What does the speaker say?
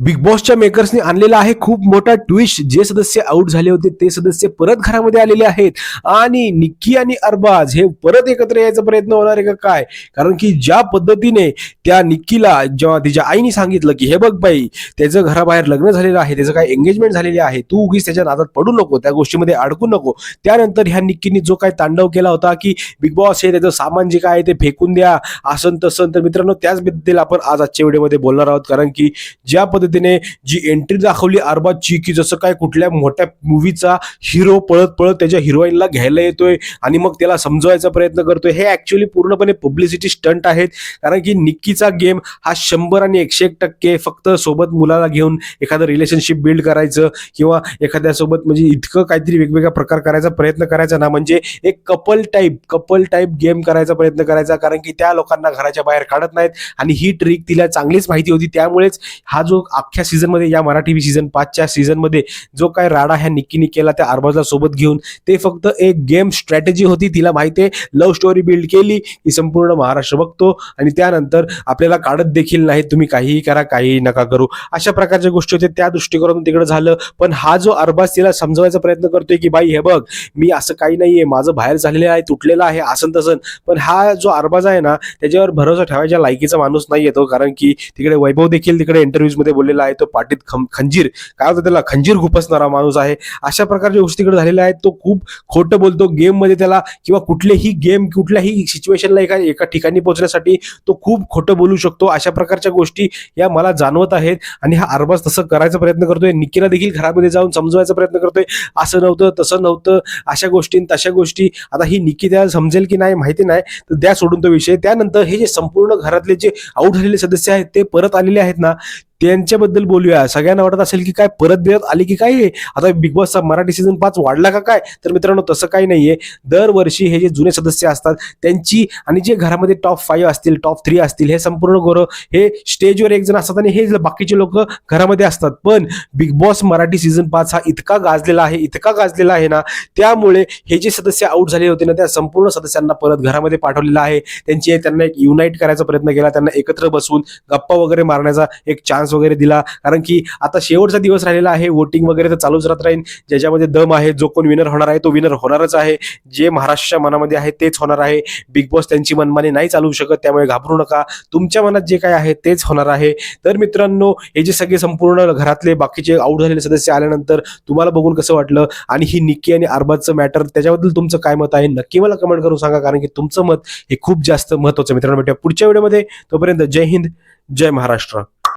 Big बॉसच्या मेकर्सने आणलेला आहे खूप मोठा ट्विस्ट जे सदस्य आउट झाले होते ते सदस्य परत घरामध्ये आलेले आहेत. आणि निक्की आणि अरबाज हे परत एकत्र यायचा प्रयत्न होणार आहे का काय? कारण की ज्या पद्धतीने त्या निक्कीला जेव्हा तिच्या आईने सांगितलं की हे बघ बाई त्याचं घराबाहेर लग्न झालेलं आहे त्याचं काय एंगेजमेंट झालेली आहे तू उगीच त्याच्या नादात पडू नको त्या गोष्टीमध्ये अडकू नको. त्यानंतर ह्या निक्कीने जो काय तांडव केला होता की बिग बॉस हे त्याचं सामान जे काय आहे ते फेकून द्या असन तसं तर मित्रांनो त्याचबद्दल आपण आज आजच्या व्हिडिओमध्ये बोलणार आहोत. कारण की ज्या पद्धतीने जी एंट्री दाखवली अरबाजची की जसं काय कुठल्या मोठ्या मूवीचा हिरो पळत पळत त्याच्या हिरोईनला घ्यायला येतोय आणि मग त्याला समजवायचा प्रयत्न करतोय. हे ऍक्च्युली पूर्णपणे पब्लिसिटी स्टंट आहेत. कारण की निक्कीचा गेम हा शंभर आणि एकशे एक टक्के फक्त सोबत मुलाला घेऊन एखादं रिलेशनशिप बिल्ड करायचं किंवा एखाद्यासोबत म्हणजे इतकं काहीतरी वेगवेगळा प्रकार करायचा प्रयत्न करायचा ना म्हणजे एक couple type couple type game करायचा प्रयत्न करायचा. कारण की त्या लोकांना घराच्या बाहेर काढत नाहीत आणि ही ट्रिक तिला चांगलीच माहिती होती. त्यामुळेच हा जो अख्ख्या सीझनमध्ये या मराठी सीझन पाचच्या सीझनमध्ये जो काय राडा ह्या निक्कीने केला त्या अरबाजला सोबत घेऊन ते फक्त एक गेम स्ट्रॅटेजी होती. तिला माहिती आहे लव्ह स्टोरी बिल्ड केली की संपूर्ण महाराष्ट्र बघतो आणि त्यानंतर आपल्याला काढत देखील नाही. तुम्ही काहीही करा काहीही नका करू. अशा प्रकारच्या गोष्टी होत्या. त्या दृष्टिकोनातून तिकडे झालं. पण हा जो अरबाज तिला समजवायचा प्रयत्न करतोय की बाई हे बघ मी असं काही नाहीये. माझं बाहेर झालेलं आहे तुटलेलं आहे असं तसं पण हा जो अरबाज आहे ना त्याच्यावर भरोसा ठेवायच्या लायकीचा माणूस नाही येतो कारण की तिकडे वैभव देखील तिकडे इंटरव्ह्यूजमध्ये बोललेला आहे तो पाठीत खं- खंजीर. काय होतं त्याला? खंजीर खुपसणारा माणूस आहे. अशा प्रकारच्या गोष्टी तिकडे झालेल्या आहेत. तो खूप खोटं बोलतो. गेममध्ये त्याला किंवा कुठलेही गेम कुठल्याही सिच्युएशनला एका एका ठिकाणी पोहोचण्यासाठी तो खूप खोटं बोलू शकतो. अशा प्रकारच्या गोष्टी या मला जाणवत आहेत आणि हा अरबाज तसं करायचा प्रयत्न करतोय. निक्कीला देखील घरामध्ये जाऊन समजवायचा प्रयत्न करतोय. असं नव्हतं तसं नव्हतं. अशा गोष्टी तशा गोष्टी. आता ही निक्की त्याला समजेल की नाही माहिती नाही. तर द्या सोडून तो विषय. त्यानंतर हे जे संपूर्ण घरातले जे आऊट झालेले सदस्य आहेत ते परत आलेले आहेत ना त्यांच्याबद्दल बोलूया. सगळ्यांना वाटत असेल की काय परत देत आली की काय हे? आता बिग बॉसचा मराठी सीझन पाच वाढला का काय? तर मित्रांनो तसं काही नाहीये. दरवर्षी हे जे जुने सदस्य असतात त्यांची आणि जे घरामध्ये टॉप फाईव्ह असतील टॉप थ्री असतील हे संपूर्ण गोरं हे स्टेजवर एक जण असतात आणि हे बाकीचे लोक घरामध्ये असतात. पण बिग बॉस मराठी सीझन पाच हा इतका गाजलेला आहे इतका गाजलेला आहे ना त्यामुळे हे जे सदस्य आउट झाले होते ना त्या संपूर्ण सदस्यांना परत घरामध्ये पाठवलेलं आहे. त्यांची त्यांना एक युनाईट करायचा प्रयत्न केला त्यांना एकत्र बसून गप्पा वगैरे मारण्याचा एक चान्स वगैरे दिला. कारण की आता शेवटचा दिवस राहिलेला आहे वोटिंग वगैरे तर चालूच राहत राहील. ज्याच्यामध्ये दम आहे जो कोण विनर होणार आहे तो विनर होणारच आहे. जे महाराष्ट्राच्या मनामध्ये आहे तेच होणार आहे. बिग बॉस त्यांची मनमानी नाही चालवू शकत त्यामुळे घाबरू नका. तुमच्या मनात जे काय आहे तेच होणार आहे. तर मित्रांनो हे जे सगळे संपूर्ण घरातले बाकीचे आउट झालेले सदस्य आल्यानंतर तुम्हाला बघून कसं वाटलं? आणि ही निक्की आणि अरबाजचं मॅटर त्याच्याबद्दल तुमचं काय मत आहे? नक्की मला कमेंट करून सांगा कारण की तुमचं मत हे खूप जास्त महत्वाचं मित्रांनो भेटूया पुढच्या व्हिडिओमध्ये तोपर्यंत जय हिंद जय महाराष्ट्र.